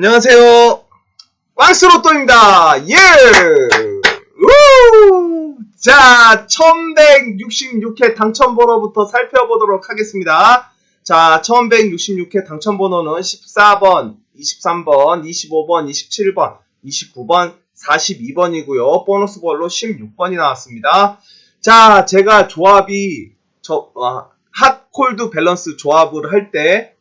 안녕하세요. 꽝스로또입니다. 예! 우! 자, 1166회 당첨 번호부터 살펴보도록 하겠습니다. 자, 1166회 당첨 번호는 14번, 23번, 25번, 27번, 29번, 42번이고요. 보너스 벌로 16번이 나왔습니다. 자, 제가 조합이 저 아, 핫 콜드 밸런스 조합을 할 때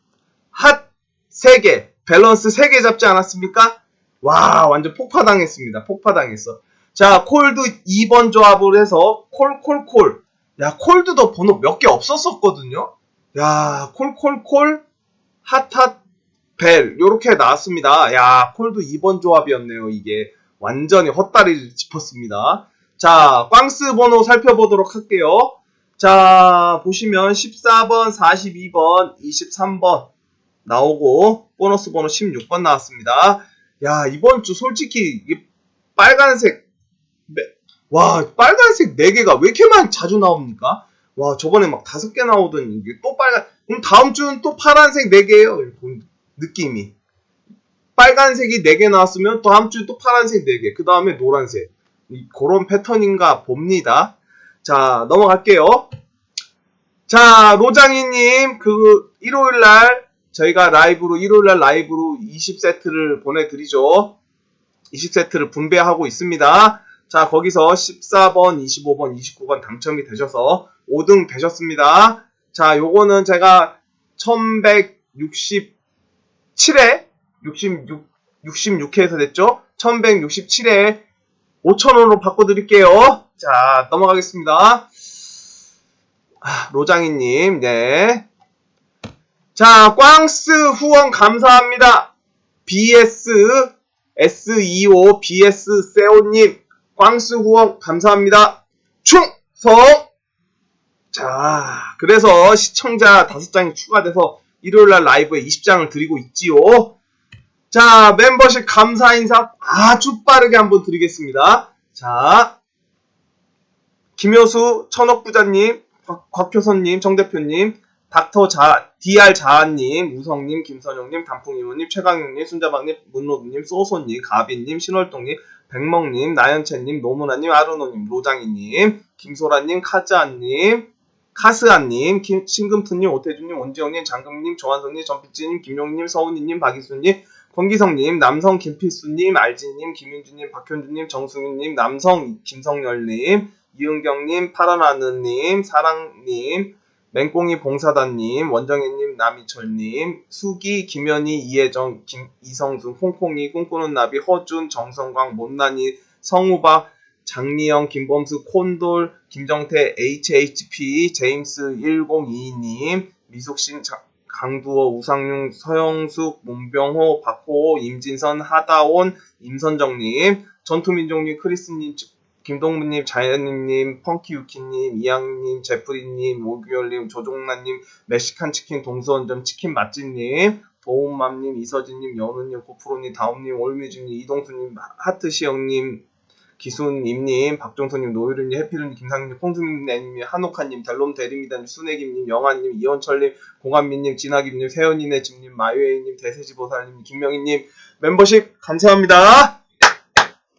핫 3개, 밸런스 3개 잡지 않았습니까? 와, 완전 폭파당했습니다. 폭파당했어. 자, 콜드 2번 조합을 해서 콜, 콜, 콜. 야, 콜드도 번호 몇 개 없었었거든요? 야, 콜, 콜, 콜, 핫, 핫, 벨. 요렇게 나왔습니다. 야, 콜드 2번 조합이었네요, 이게. 완전히 헛다리를 짚었습니다. 자, 꽝스 번호 살펴보도록 할게요. 자, 보시면 14번, 42번, 23번 나오고 보너스 번호 16번 나왔습니다. 야, 이번 주 솔직히 빨간색 네, 와, 빨간색 4개가 왜 이렇게 많이 자주 나옵니까? 와, 저번에 막 5개 나오더니 이게 또 빨간 그럼 다음 주는 또 파란색 4개예요. 느낌이. 빨간색이 4개 나왔으면 또 다음 주에 또 파란색 4개, 그 다음에 노란색. 이- 그런 패턴인가 봅니다. 자, 넘어갈게요. 자, 로장이님, 그, 일요일날, 저희가 라이브로, 일요일날 라이브로 20세트를 보내드리죠. 20세트를 분배하고 있습니다. 자, 거기서 14번, 25번, 29번 당첨이 되셔서 5등 되셨습니다. 자, 요거는 제가 1167회, 66, 66회에서 됐죠? 1167회 5,000원으로 바꿔드릴게요. 자, 넘어가겠습니다. 아, 로장이님, 네. 자, 꽝스 후원 감사합니다. BS, SEO, BS 세오님, 꽝스 후원 감사합니다. 충성! 자, 그래서 시청자 5장이 추가돼서 일요일날 라이브에 20장을 드리고 있지요. 자, 멤버십 감사 인사 아주 빠르게 한번 드리겠습니다. 자, 김효수, 천옥부자님, 곽- 곽효선님, 정대표님, 닥터 자, DR 자한님, 우성님, 김선영님, 단풍이모님, 최강영님, 순자방님, 문로드님, 소소님, 가빈님, 신월동님, 백멍님, 나연채님, 노무나님, 아르노님, 로장이님, 김소라님, 카즈아님, 카스아님, 김- 신금투님, 오태준님, 원지영님, 장금님, 조한선님, 전피찌님, 김용님, 서훈이님, 박이수님, 권기성님, 남성 김필수님, 알진님, 김윤주님, 박현주님, 정승윤님, 남성 김성열님, 이은경님, 파란하늘님, 사랑님, 맹꽁이 봉사단님, 원정혜님, 남이철님, 수기, 김현희, 이혜정, 김, 이성순, 홍콩이, 꿈꾸는 나비, 허준, 정성광, 못난이, 성우박, 장미영, 김범수, 콘돌, 김정태, HHP, 제임스 1022님, 미숙신, 자- 강두호, 우상용, 서영숙, 문병호, 박호, 임진선, 하다온, 임선정님, 전투민족님, 크리스님, 김동문님, 자연님님, 펑키유키님, 이양님, 제프리님, 오규열님, 조종란님, 멕시칸 치킨 동서원점 치킨 맛집님, 도움맘님, 이서진님, 연우님, 고프로님, 다음님, 올뮤직님, 이동수님, 하트시영님, 기순임님, 박종선님, 노유리님, 해피루님, 김상님, 콩수님님, 한옥하님, 델롬 대리미다님, 수내김님, 영아님, 이원철님, 공한민님, 진학임님, 세연이네 집님, 마유에이님, 대세지보살님, 김명희님, 멤버십 감사합니다.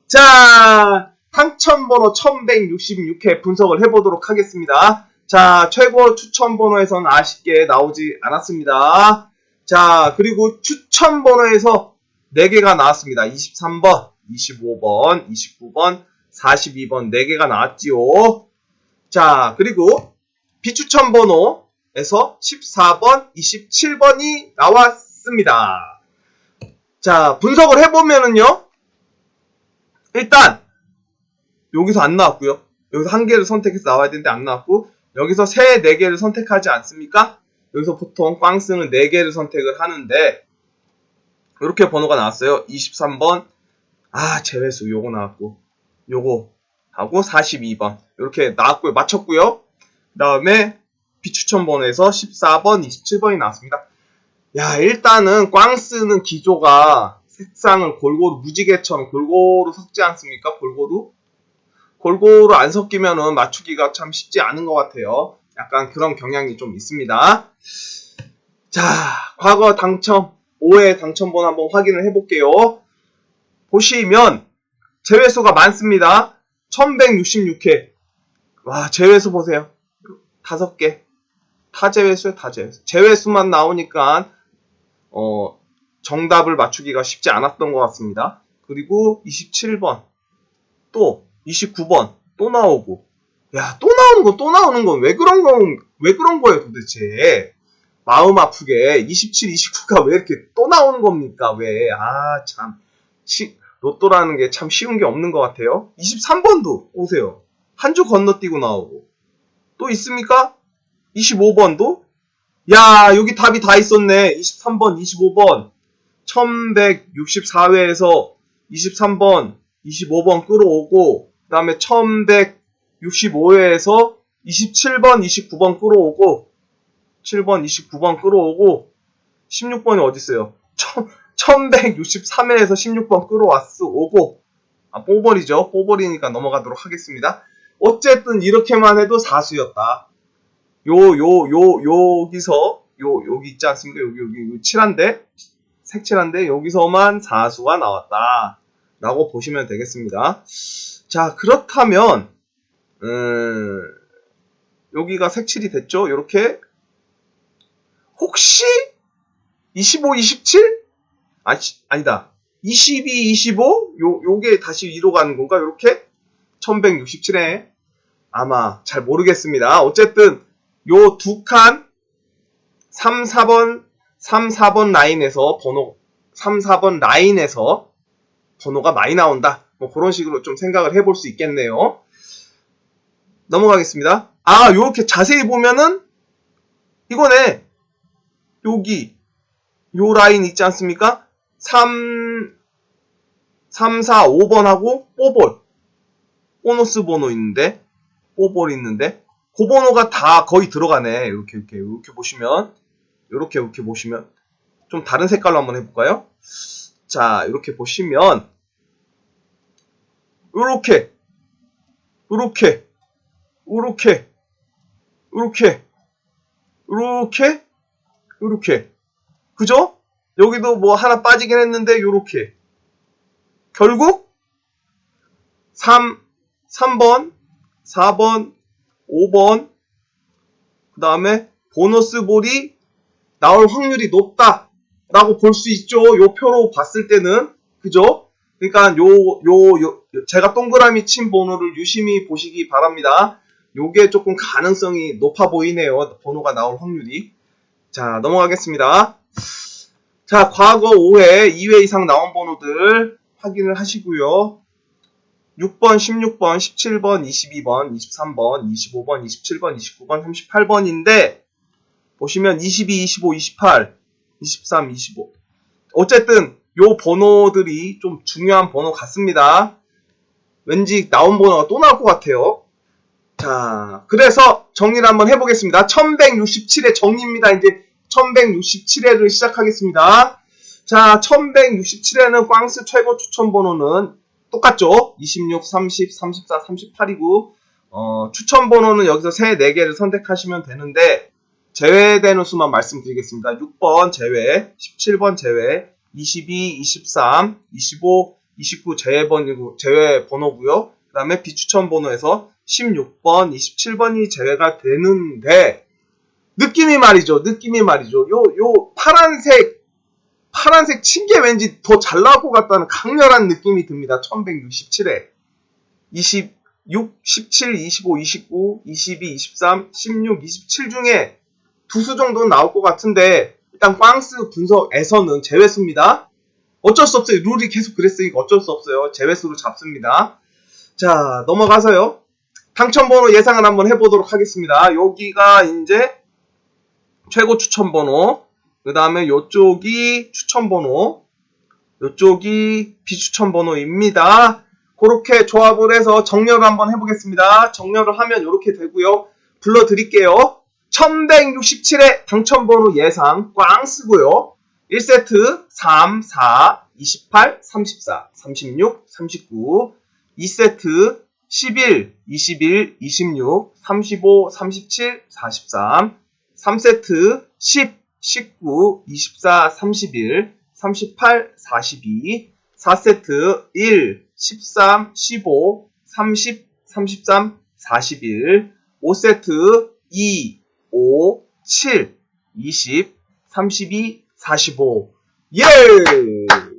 자, 당첨번호 1166회 분석을 해보도록 하겠습니다. 자, 최고 추천번호에선 아쉽게 나오지 않았습니다. 자, 그리고 추천번호에서 4개가 나왔습니다. 23번, 25번, 29번, 42번 4개가 나왔지요. 자, 그리고 비추천번호에서 14번, 27번이 나왔습니다. 자, 분석을 해보면은요. 일단 여기서 안 나왔고요. 여기서 한 개를 선택해서 나와야 되는데 안 나왔고 여기서 세, 네 개를 선택하지 않습니까? 여기서 보통 꽝스는 네 개를 선택을 하는데 이렇게 번호가 나왔어요. 23번 아 제외수 요거 나왔고 요거 하고 42번 이렇게 나왔고요. 맞췄고요. 그 다음에 비추천 번호에서 14번, 27번이 나왔습니다. 야 일단은 꽝스는 기조가 색상을 골고루 무지개처럼 골고루 섞지 않습니까? 골고루 골고루 안 섞이면은 맞추기가 참 쉽지 않은 것 같아요. 약간 그런 경향이 좀 있습니다. 자, 과거 당첨 25회 당첨번호 한번 확인을 해볼게요. 보시면 제외수가 많습니다. 1166회. 와, 제외수 보세요. 다섯 개. 다 제외수에 다 제외수. 제외수만 나오니까 어, 정답을 맞추기가 쉽지 않았던 것 같습니다. 그리고 27번, 또 29번 또 나오고, 야, 또 나오는 건 또 나오는 건 왜 그런 건, 왜 그런 거예요 도대체? 마음 아프게 27, 29가 왜 이렇게 또 나오는 겁니까? 왜? 아, 참. 시, 로또라는 게 참 쉬운 게 없는 것 같아요. 23번도 오세요. 한 주 건너뛰고 나오고. 또 있습니까? 25번도? 야, 여기 답이 다 있었네. 23번, 25번. 1164회에서 23번, 25번 끌어오고, 그 다음에 1165회에서 27번, 29번 끌어오고, 7번, 29번 끌어오고, 16번이 어딨어요? 1163회에서 16번 끌어왔어, 오고, 아, 뽀벌이죠. 뽀벌이니까 넘어가도록 하겠습니다. 어쨌든 이렇게만 해도 사수였다. 요, 요, 요, 여기서, 요, 여기 있지 않습니까? 여기, 여기, 여기 칠한데, 색칠한데, 여기서만 사수가 나왔다. 라고 보시면 되겠습니다. 자, 그렇다면, 음, 여기가 색칠이 됐죠? 이렇게. 혹시, 25, 27? 아니, 아니다. 22, 25? 요, 요게 다시 위로 가는 건가? 요렇게? 1167에. 아마 잘 모르겠습니다. 어쨌든, 요 두 칸, 3, 4번, 3, 4번 라인에서 번호, 3, 4번 라인에서 번호가 많이 나온다. 뭐 그런 식으로 좀 생각을 해볼 수 있겠네요. 넘어가겠습니다. 아, 요렇게 자세히 보면은, 이거네. 여기, 요 라인 있지 않습니까? 3, 3, 4, 5번하고 뽀볼. 보너스 번호 있는데, 뽀볼 있는데, 그 번호가 다 거의 들어가네. 이렇게, 이렇게, 이렇게 보시면. 이렇게, 이렇게 보시면. 좀 다른 색깔로 한번 해 볼까요? 자, 이렇게 보시면. 요렇게, 요렇게, 요렇게, 요렇게, 요렇게, 요렇게. 그죠? 여기도 뭐 하나 빠지긴 했는데, 요렇게. 결국, 3, 3번, 4번, 5번, 그 다음에 보너스 볼이 나올 확률이 높다. 라고 볼 수 있죠. 요 표로 봤을 때는. 그죠? 그러니까 요, 요, 요, 제가 동그라미 친 번호를 유심히 보시기 바랍니다. 요게 조금 가능성이 높아 보이네요. 번호가 나올 확률이. 자, 넘어가겠습니다. 자, 과거 5회, 2회 이상 나온 번호들 확인을 하시고요. 6번, 16번, 17번, 22번, 23번, 25번, 27번, 29번, 38번인데 보시면 22, 25, 28, 23, 25 어쨌든 요 번호들이 좀 중요한 번호 같습니다. 왠지 나온 번호가 또 나올 것 같아요. 자, 그래서 정리를 한번 해보겠습니다. 1167회 정리입니다. 이제 1167회를 시작하겠습니다. 자, 1167회는 꽝스 최고 추천 번호는 똑같죠? 26, 30, 34, 38이고, 어, 추천 번호는 여기서 3, 4개를 선택하시면 되는데, 제외되는 수만 말씀드리겠습니다. 6번 제외, 17번 제외, 22, 23, 25, 29 제외 번이고, 제외 번호고요. 그 다음에 비추천 번호에서 16번, 27번이 제외가 되는데, 느낌이 말이죠. 느낌이 말이죠. 요, 요 파란색, 파란색 친 게 왠지 더 잘 나올 것 같다는 강렬한 느낌이 듭니다. 1167에. 26, 17, 25, 29, 22, 23, 16, 27 중에 두 수 정도는 나올 것 같은데, 일단 꽝스 분석에서는 제외수입니다. 어쩔 수 없어요. 룰이 계속 그랬으니까 어쩔 수 없어요. 제외수로 잡습니다. 자, 넘어가서요. 당첨번호 예상을 한번 해보도록 하겠습니다. 여기가 이제 최고 추천번호, 그 다음에 이쪽이 추천번호, 이쪽이 비추천번호입니다. 그렇게 조합을 해서 정렬을 한번 해보겠습니다. 정렬을 하면 이렇게 되고요. 불러드릴게요. 1167의 당첨번호 예상 꽝 쓰고요. 1세트 3, 4, 28, 34, 36, 39 2세트 11, 21, 26, 35, 37, 43 3세트 10, 19, 24, 31, 38, 42, 4세트 1, 13, 15, 30, 33, 41, 5세트 2, 5, 7, 20, 32, 45. 예!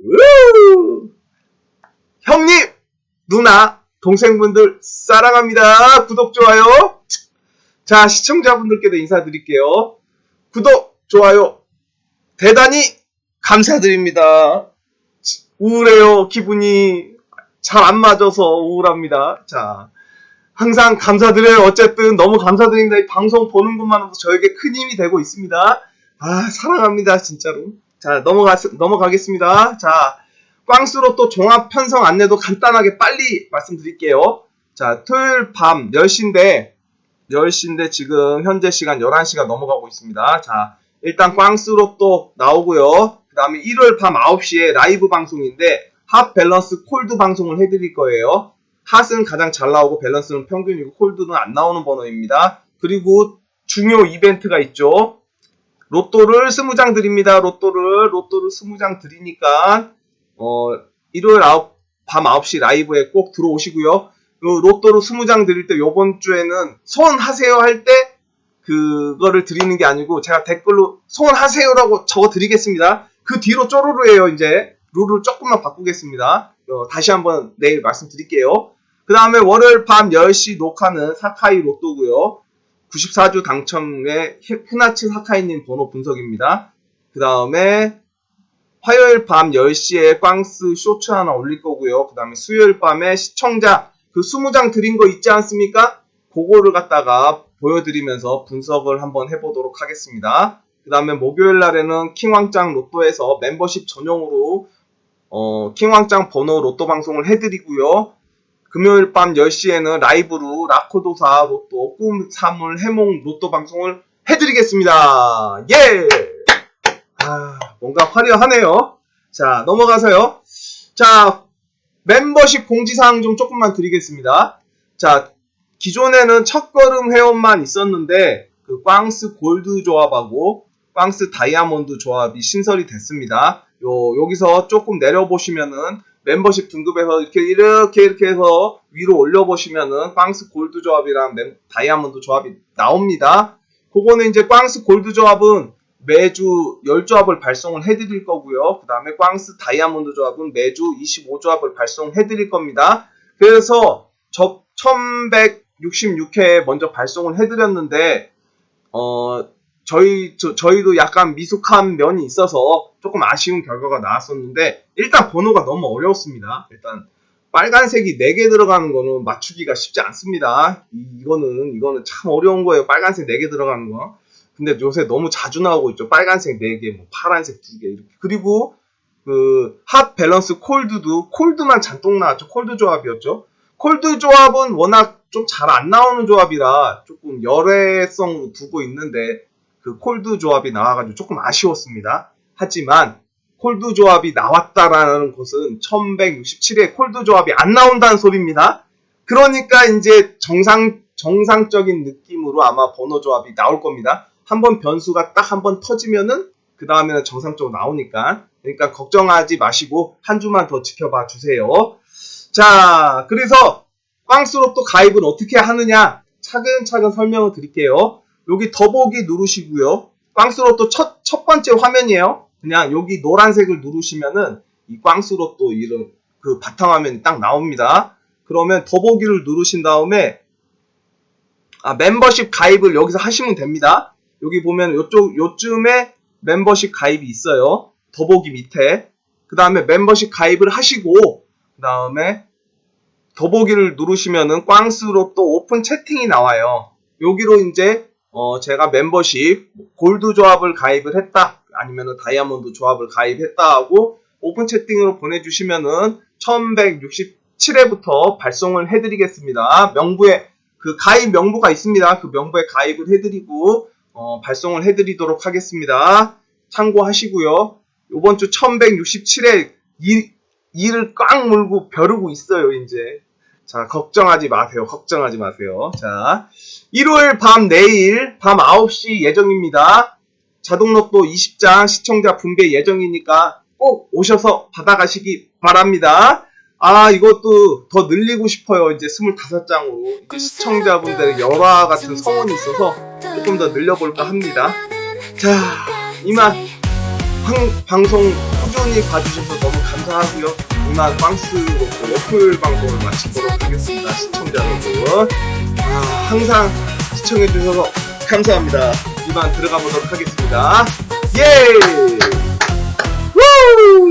우! 형님, 누나, 동생분들 사랑합니다. 구독, 좋아요. 자, 시청자분들께도 인사드릴게요. 구독, 좋아요. 대단히 감사드립니다. 우울해요. 기분이 잘 안 맞아서 우울합니다. 자, 항상 감사드려요. 어쨌든 너무 감사드립니다. 이 방송 보는 것만으로도 저에게 큰 힘이 되고 있습니다. 아, 사랑합니다. 진짜로. 자, 넘어가, 넘어가겠습니다. 자, 꽝스로 또 종합 편성 안내도 간단하게 빨리 말씀드릴게요. 자, 토요일 밤 10시인데, 10시인데 지금 현재 시간 11시가 넘어가고 있습니다. 자, 일단 꽝스로 또 나오고요. 그 다음에 일요일 밤 9시에 라이브 방송인데, 핫 밸런스 콜드 방송을 해드릴 거예요. 핫은 가장 잘 나오고 밸런스는 평균이고 콜드는 안 나오는 번호입니다. 그리고 중요 이벤트가 있죠. 로또를 20장 드립니다. 로또를 로또를 20장 드리니까 어 일요일 아홉, 밤 9시 라이브에 꼭 들어오시고요. 요 로또를 20장 드릴 때 요번 주에는 소원하세요 할 때 그거를 드리는 게 아니고 제가 댓글로 소원하세요라고 적어 드리겠습니다. 그 뒤로 쪼르르해요 이제 룰을 조금만 바꾸겠습니다. 어, 다시 한번 내일 말씀드릴게요. 그 다음에 월요일 밤 10시 녹화는 사카이 로또고요. 94주 당첨의 후나치 사카이님 번호 분석입니다. 그 다음에 화요일 밤 10시에 꽝스 쇼츠 하나 올릴 거고요. 그 다음에 수요일 밤에 시청자 그 20장 드린 거 있지 않습니까? 그거를 갖다가 보여드리면서 분석을 한번 해보도록 하겠습니다. 그 다음에 목요일 날에는 킹왕짱 로또에서 멤버십 전용으로 어, 킹왕짱 번호 로또 방송을 해드리고요. 금요일 밤 10시에는 라이브로 라코도사 로또 꿈 사물 해몽 로또 방송을 해드리겠습니다. 예! 아, 뭔가 화려하네요. 자, 넘어가서요. 자, 멤버십 공지사항 좀 조금만 드리겠습니다. 자, 기존에는 첫걸음 회원만 있었는데, 그 꽝스 골드 조합하고 꽝스 다이아몬드 조합이 신설이 됐습니다. 요, 여기서 조금 내려보시면은 멤버십 등급에서 이렇게 이렇게 이렇게 해서 위로 올려보시면은 꽝스 골드 조합이랑 멤- 다이아몬드 조합이 나옵니다. 그거는 이제 꽝스 골드 조합은 매주 10조합을 발송을 해드릴 거고요. 그 다음에 꽝스 다이아몬드 조합은 매주 25조합을 발송해드릴 겁니다. 그래서 저 1166회 먼저 발송을 해드렸는데 어 저희 저, 저희도 약간 미숙한 면이 있어서 조금 아쉬운 결과가 나왔었는데 일단 번호가 너무 어려웠습니다. 일단 빨간색이 4개 들어가는 거는 맞추기가 쉽지 않습니다. 이, 거는 이거는 참 어려운 거예요. 빨간색 4개 들어가는 거. 근데 요새 너무 자주 나오고 있죠. 빨간색 4개, 뭐 파란색 2개 이렇게. 그리고 그 핫 밸런스 콜드도 콜드만 잔뜩 나왔죠. 콜드 조합이었죠. 콜드 조합은 워낙 좀 잘 안 나오는 조합이라 조금 열애성으로 두고 있는데 그 콜드 조합이 나와가지고 조금 아쉬웠습니다. 하지만 콜드 조합이 나왔다라는 것은 1167회 콜드 조합이 안 나온다는 소리입니다. 그러니까 이제 정상 정상적인 느낌으로 아마 번호 조합이 나올 겁니다. 한번 변수가 딱 한 번 터지면은 그 다음에는 정상적으로 나오니까 그러니까 걱정하지 마시고 한 주만 더 지켜봐 주세요. 자, 그래서 꽝스로 또 가입은 어떻게 하느냐 차근차근 설명을 드릴게요. 여기 더보기 누르시고요. 꽝스로 또 첫, 첫 번째 화면이에요. 그냥 여기 노란색을 누르시면은 이 꽝스로 또 이런 그 바탕화면이 딱 나옵니다. 그러면 더보기를 누르신 다음에 아, 멤버십 가입을 여기서 하시면 됩니다. 여기 보면 요쪽, 요쯤에 멤버십 가입이 있어요. 더보기 밑에. 그 다음에 멤버십 가입을 하시고, 그 다음에 더보기를 누르시면은 꽝스로 또 오픈 채팅이 나와요. 여기로 이제 어, 제가 멤버십 골드 조합을 가입을 했다 아니면은 다이아몬드 조합을 가입했다 하고 오픈 채팅으로 보내주시면은 1167회부터 발송을 해드리겠습니다. 명부에 그 가입 명부가 있습니다. 그 명부에 가입을 해드리고 어, 발송을 해드리도록 하겠습니다. 참고하시고요. 이번 주 1167회 일, 일을 꽉 물고 벼르고 있어요, 이제. 자, 걱정하지 마세요. 걱정하지 마세요. 자, 일요일 밤 내일 밤 9시 예정입니다. 자동록도 20장 시청자 분배 예정이니까 꼭 오셔서 받아가시기 바랍니다. 아, 이것도 더 늘리고 싶어요. 이제 25장으로. 이제 시청자분들의 열화 같은 성원이 있어서 조금 더 늘려볼까 합니다. 자, 이만 방, 방송 꾸준히 봐주셔서 너무 감사하고요. 이만 빵스로 워플 방송을 마치도록 하겠습니다. 시청자 여러분. 아, 항상 시청해주셔서 감사합니다. 이만 들어가 보도록 하겠습니다. 예! 우!